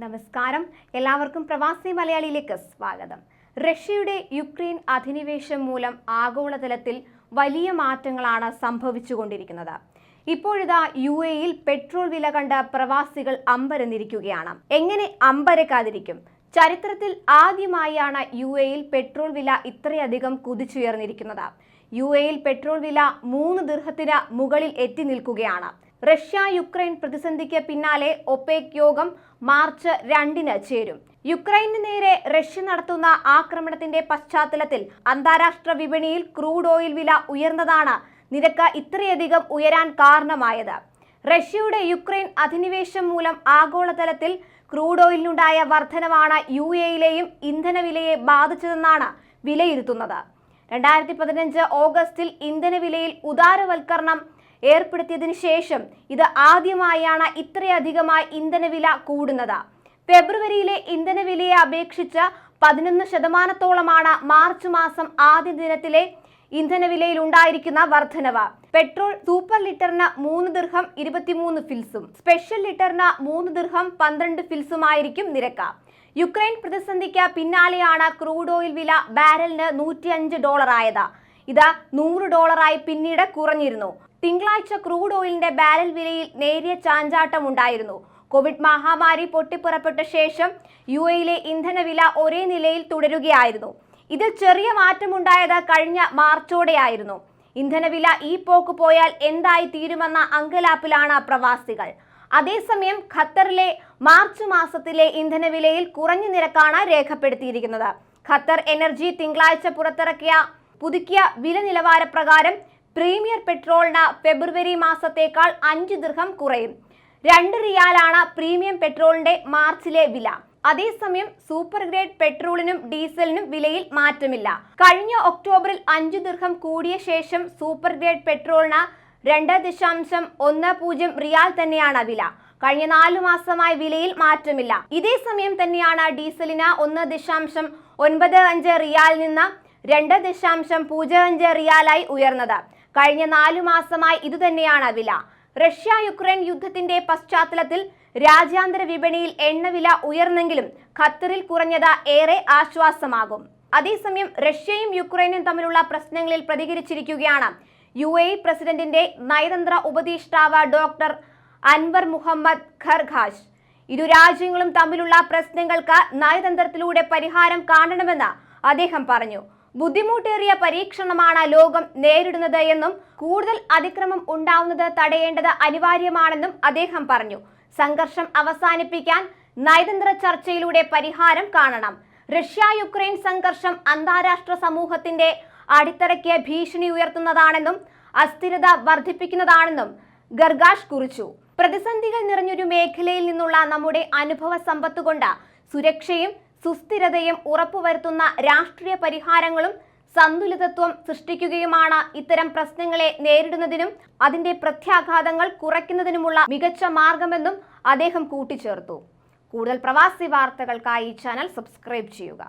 നമസ്കാരം. എല്ലാവർക്കും പ്രവാസി മലയാളിയിലേക്ക് സ്വാഗതം. റഷ്യയുടെ യുക്രൈൻ അധിനിവേശം മൂലം ആഗോളതലത്തിൽ വലിയ മാറ്റങ്ങളാണ് സംഭവിച്ചുകൊണ്ടിരിക്കുന്നത്. ഇപ്പോഴിതാ യു എയിൽ പെട്രോൾ വില കണ്ട പ്രവാസികൾ അമ്പരന്നിരിക്കുകയാണ്. എങ്ങനെ അമ്പരക്കാതിരിക്കും? ചരിത്രത്തിൽ ആദ്യമായാണ് യു എയിൽ പെട്രോൾ വില ഇത്രയധികം കുതിച്ചുയർന്നിരിക്കുന്നത്. യു എയിൽ പെട്രോൾ വില മൂന്ന് ദീർഘത്തിന് മുകളിൽ എത്തി നിൽക്കുകയാണ്. റഷ്യ യുക്രൈൻ പ്രതിസന്ധിക്ക് പിന്നാലെ ഒപെക് യോഗം മാർച്ച് രണ്ടിന് ചേരും. യുക്രൈനു നേരെ റഷ്യ നടത്തുന്ന ആക്രമണത്തിന്റെ പശ്ചാത്തലത്തിൽ അന്താരാഷ്ട്ര വിപണിയിൽ ക്രൂഡ് ഓയിൽ വില ഉയർന്നതാണ്. നിരക്ക് ഇത്രയധികം ഉയരാൻ കാരണമായത്. റഷ്യയുടെ യുക്രൈൻ അധിനിവേശം മൂലം ആഗോളതലത്തിൽ ക്രൂഡ് ഓയിലിനുണ്ടായ വർധനമാണ് യു എയിലെയും ഇന്ധനവിലയെ ബാധിച്ചതെന്നാണ് വിലയിരുത്തുന്നത്. രണ്ടായിരത്തി പതിനഞ്ച് ഓഗസ്റ്റിൽ ഇന്ധനവിലയിൽ ഉദാരവൽക്കരണം ഏർപ്പെടുത്തിയതിനു ശേഷം ഇത് ആദ്യമായാണ് ഇത്രയധികമായി ഇന്ധനവില കൂടുന്നത്. ഫെബ്രുവരിയിലെ ഇന്ധനവിലയെ അപേക്ഷിച്ച് പതിനൊന്ന് ശതമാനത്തോളമാണ് മാർച്ച് മാസം ആദ്യ ദിനത്തിലെ ഇന്ധനവിലയിൽ ഉണ്ടായിരിക്കുന്ന വർധനവ്. പെട്രോൾ സൂപ്പർ ലിറ്ററിന് മൂന്ന് ദീർഘം ഇരുപത്തിമൂന്ന് ഫിൽസും സ്പെഷ്യൽ ലിറ്ററിന് മൂന്ന് ദീർഘം പന്ത്രണ്ട് ഫിൽസുമായിരിക്കും നിരക്ക്. യുക്രൈൻ പ്രതിസന്ധിക്ക് പിന്നാലെയാണ് ക്രൂഡ് ഓയിൽ വില ബാരലിന് നൂറ്റിയഞ്ച് ഡോളറായത്. ഇത് നൂറ് ഡോളറായി പിന്നീട് കുറഞ്ഞിരുന്നു. തിങ്കളാഴ്ച ക്രൂഡ് ഓയിലിന്റെ ബാരൽ വിലയിൽ നേരിയ ചാഞ്ചാട്ടം ഉണ്ടായിരുന്നു. കോവിഡ് മഹാമാരി പൊട്ടിപ്പുറപ്പെട്ട ശേഷം യു എയിലെ ഇന്ധനവില ഒരേ നിലയിൽ തുടരുകയായിരുന്നു. ഇതിൽ ചെറിയ മാറ്റമുണ്ടായത് കഴിഞ്ഞ മാർച്ചോടെയായിരുന്നു. ഇന്ധനവില ഈ പോക്ക് പോയാൽ എന്തായി തീരുമെന്ന അങ്കലാപ്പിലാണ് പ്രവാസികൾ. അതേസമയം ഖത്തറിലെ മാർച്ച് മാസത്തിലെ ഇന്ധനവിലയിൽ കുറഞ്ഞ നിരക്കാണ് രേഖപ്പെടുത്തിയിരിക്കുന്നത്. ഖത്തർ എനർജി തിങ്കളാഴ്ച പുറത്തിറക്കിയ പുതുക്കിയ വില നിലവാര പ്രകാരം പ്രീമിയർ പെട്രോളിന് ഫെബ്രുവരി മാസത്തേക്കാൾ അഞ്ച് ദീർഘം കുറയും. രണ്ട് റിയാലാണ് പ്രീമിയം പെട്രോളിന്റെ മാർച്ചിലെ വില. അതേസമയം സൂപ്പർ ഗ്രേഡ് പെട്രോളിനും ഡീസലിനും വിലയിൽ മാറ്റമില്ല. കഴിഞ്ഞ ഒക്ടോബറിൽ അഞ്ചു ദീർഘം കൂടിയ ശേഷം സൂപ്പർ ഗ്രേഡ് പെട്രോളിന് രണ്ട് ദശാംശം ഒന്ന് പൂജ്യം റിയാൽ തന്നെയാണ് വില. കഴിഞ്ഞ നാലു മാസമായി വിലയിൽ മാറ്റമില്ല. ഇതേ സമയം തന്നെയാണ് ഡീസലിന് ഒന്ന് ദശാംശം ഒൻപത് അഞ്ച് റിയാൽ നിന്ന് രണ്ട് ദശാംശം പൂജ്യം അഞ്ച് റിയാലായി ഉയർന്നത്. കഴിഞ്ഞ നാലു മാസമായി ഇതുതന്നെയാണ് വില. റഷ്യ യുക്രൈൻ യുദ്ധത്തിന്റെ പശ്ചാത്തലത്തിൽ രാജ്യാന്തര വിപണിയിൽ എണ്ണവില ഉയർന്നെങ്കിലും ഖത്തറിൽ കുറഞ്ഞത് ഏറെ ആശ്വാസമാകും. അതേസമയം റഷ്യയും യുക്രൈനും തമ്മിലുള്ള പ്രശ്നങ്ങളിൽ പ്രതികരിച്ചിരിക്കുകയാണ്. യു എ പ്രസിഡന്റിന്റെ നയതന്ത്ര ഉപദേഷ്ടാവ് ഡോക്ടർ അൻവർ മുഹമ്മദ് ഖർഖാഷ് ഇരു രാജ്യങ്ങളും തമ്മിലുള്ള പ്രശ്നങ്ങൾക്ക് നയതന്ത്രത്തിലൂടെ പരിഹാരം കാണണമെന്ന് അദ്ദേഹം പറഞ്ഞു. ബുദ്ധിമുട്ടേറിയ പരീക്ഷണമാണ് ലോകം നേരിടുന്നത് എന്നും കൂടുതൽ അതിക്രമം ഉണ്ടാവുന്നത് തടയേണ്ടത് അനിവാര്യമാണെന്നും അദ്ദേഹം പറഞ്ഞു. സംഘർഷം അവസാനിപ്പിക്കാൻ നയതന്ത്ര ചർച്ചയിലൂടെ പരിഹാരം കാണണം. റഷ്യ യുക്രൈൻ സംഘർഷം അന്താരാഷ്ട്ര സമൂഹത്തിന്റെ അടിത്തറയ്ക്ക് ഭീഷണി ഉയർത്തുന്നതാണെന്നും അസ്ഥിരത വർദ്ധിപ്പിക്കുന്നതാണെന്നും ഗർഗാഷ് കുറിച്ചു. പ്രതിസന്ധികൾ നിറഞ്ഞൊരു മേഖലയിൽ നിന്നുള്ള നമ്മുടെ അനുഭവ സമ്പത്ത് കൊണ്ട് സുരക്ഷയും സുസ്ഥിരതയും ഉറപ്പുവരുത്തുന്ന രാഷ്ട്രീയ പരിഹാരങ്ങളും സന്തുലിതത്വം സൃഷ്ടിക്കുകയുമാണ് ഇത്തരം പ്രശ്നങ്ങളെ നേരിടുന്നതിനും അതിന്റെ പ്രത്യാഘാതങ്ങൾ കുറയ്ക്കുന്നതിനുമുള്ള മികച്ച മാർഗമെന്നും അദ്ദേഹം കൂട്ടിച്ചേർത്തു. കൂടുതൽ പ്രവാസി വാർത്തകൾക്കായി ചാനൽ സബ്സ്ക്രൈബ് ചെയ്യുക.